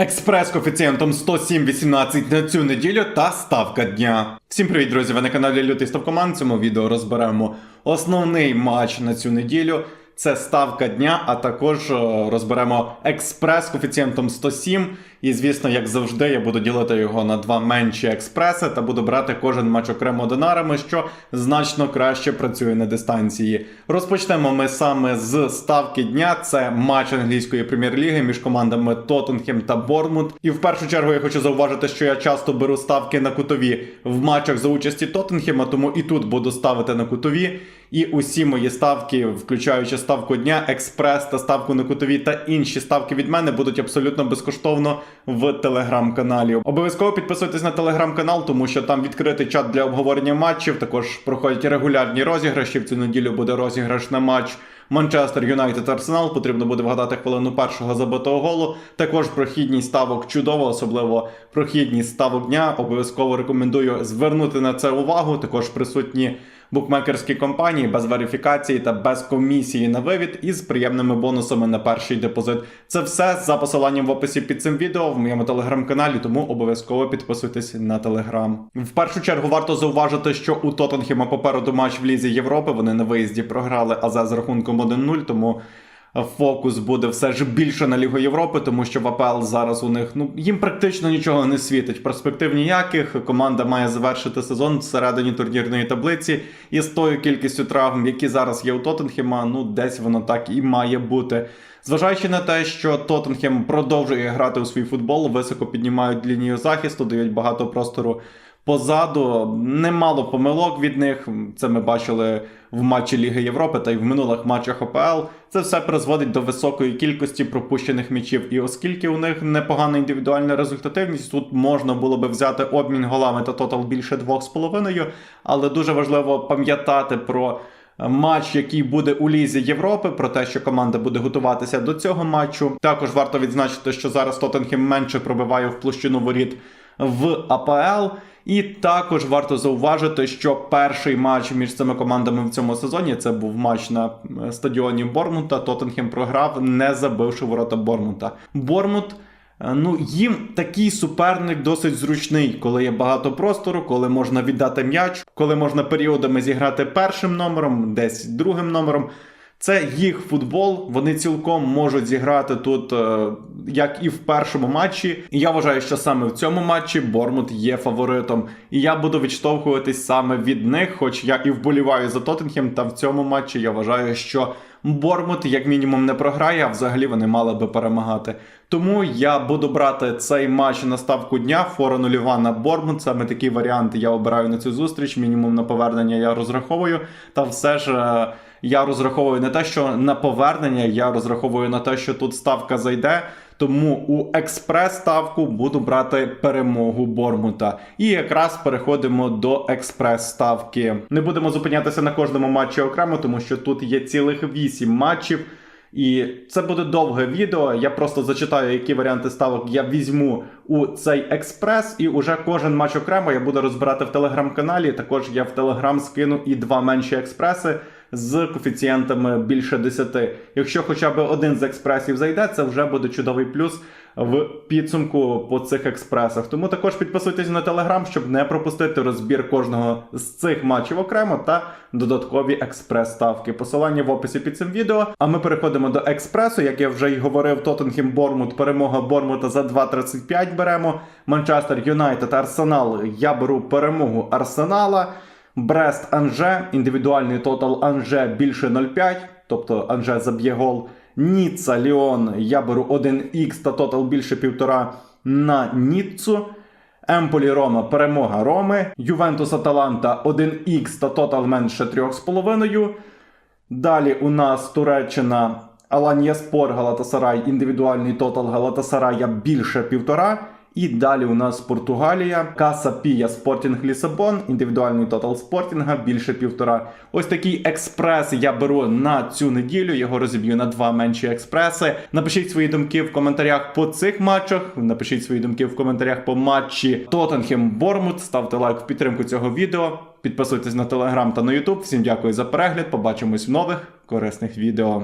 Експрес коефіцієнтом 107.18 на цю неділю та ставка дня. Всім привіт, друзі! Ви на каналі Лютий Ставкоман. Цьому відео розберемо основний матч на цю неділю. Це ставка дня, а також е, розберемо експрес коефіцієнтом 107. І звісно, як завжди, я буду ділити його на два менші експреси та буду брати кожен матч окремо динарами, що значно краще працює на дистанції. Розпочнемо ми саме з ставки дня. Це матч англійської прем'єр-ліги між командами Тоттенхем та Борнмут. І в першу чергу я хочу зауважити, що я часто беру ставки на кутові в матчах за участі Тоттенхема, тому і тут буду ставити на кутові. І усі мої ставки, включаючи ставку дня, експрес та ставку на кутові та інші ставки від мене, будуть абсолютно безкоштовно в телеграм-каналі. Обов'язково підписуйтесь на телеграм-канал, тому що там відкритий чат для обговорення матчів. Також проходять регулярні розіграші. В цю неділю буде розіграш на матч. Манчестер Юнайтед Арсенал потрібно буде вгадати хвилину першого забитого голу. Також прохідність ставок чудово, особливо прохідність ставок дня. Обов'язково рекомендую звернути на це увагу. Також присутні букмекерські компанії без верифікації та без комісії на вивід із приємними бонусами на перший депозит. Це все за посиланням в описі під цим відео в моєму телеграм-каналі, тому обов'язково підписуйтесь на телеграм. В першу чергу варто зауважити, що у Тоттенхема попереду матч в Лізі Європи. Вони на виїзді програли АЗ з рахунком 1-0, тому. Фокус буде все ж більше на Лігу Європи, тому що в АПЛ зараз у них ну їм практично нічого не світить. Перспектив ніяких. Команда має завершити сезон всередині турнірної таблиці. І з тою кількістю травм, які зараз є у Тоттенхема, ну десь воно так і має бути. Зважаючи на те, що Тоттенхем продовжує грати у свій футбол, високо піднімають лінію захисту, дають багато простору позаду. Немало помилок від них. Це ми бачили в матчі Ліги Європи та й в минулих матчах ОПЛ. Це все призводить до високої кількості пропущених м'ячів. І оскільки у них непогана індивідуальна результативність, тут можна було би взяти обмін голами та тотал більше 2,5, але дуже важливо пам'ятати про. Матч, який буде у Лізі Європи, про те, що команда буде готуватися до цього матчу. Також варто відзначити, що зараз Тоттенхем менше пробиває в площину воріт в АПЛ. І також варто зауважити, що перший матч між цими командами в цьому сезоні це був матч на е, стадіоні Бормута. Тоттенхем програв, не забивши ворота Бормута. Бормут. е, Ну, їм такий суперник досить зручний, коли є багато простору, коли можна віддати м'яч, коли можна періодами зіграти першим номером, десь другим номером. Це їх футбол. Вони цілком можуть зіграти тут, е, як і в першому матчі. І я вважаю, що саме в цьому матчі Бормут є фаворитом. І я буду відштовхуватись саме від них, хоч я і вболіваю за Тоттенхем, та в цьому матчі я вважаю, що Бормут як мінімум не програє, а взагалі вони мали би перемагати. Тому я буду брати цей матч на ставку дня. Фора нульова на Бормут. Саме такі варіанти я обираю на цю зустріч. Мінімум на повернення я розраховую. Та все ж. е, я розраховую не те, що на повернення, я розраховую на те, що тут ставка зайде. Тому у експрес-ставку буду брати перемогу Бормута. І якраз переходимо до експрес-ставки. Не будемо зупинятися на кожному матчі окремо, тому що тут є цілих 8 матчів. І це буде довге відео. Я просто зачитаю, які варіанти ставок я візьму у цей експрес, і уже кожен матч окремо я буду розбирати в телеграм-каналі. Також я в телеграм скину і два менші експреси з коефіцієнтами більше 10. Якщо хоча б один з експресів зайде, це вже буде чудовий плюс в підсумку по цих експресах. Тому також підписуйтесь на телеграм, щоб не пропустити розбір кожного з цих матчів окремо та додаткові експрес-ставки. Посилання в описі під цим відео. А ми переходимо до експресу. Як я вже й говорив, Тоттенхем Бормут, перемога Бормута за 2.35 беремо. Манчестер Юнайтед Арсенал. Я беру перемогу Арсенала. Брест Анже, індивідуальний тотал Анже більше 0,5, тобто Анже заб'є гол. Ніцца Ліон, я беру 1х та тотал більше 1,5 на Ніццу. Емполі Рома перемога Роми. Ювентус Аталанта 1х та тотал менше 3,5. Далі у нас Туреччина Аланія Спор Галатасарай, індивідуальний тотал Галатасарая більше 1,5. І далі у нас Португалія, Каса Пія Спортінг Лісабон, індивідуальний тотал спортінга більше півтора. Ось такий експрес я беру на цю неділю. Його розіб'ю на два менші експреси. Напишіть свої думки в коментарях по цих матчах. Напишіть свої думки в коментарях по матчі Тоттенхем Бормут. Ставте лайк в підтримку цього відео. Підписуйтесь на телеграм та на ютуб. Всім дякую за перегляд. Побачимось в нових корисних відео.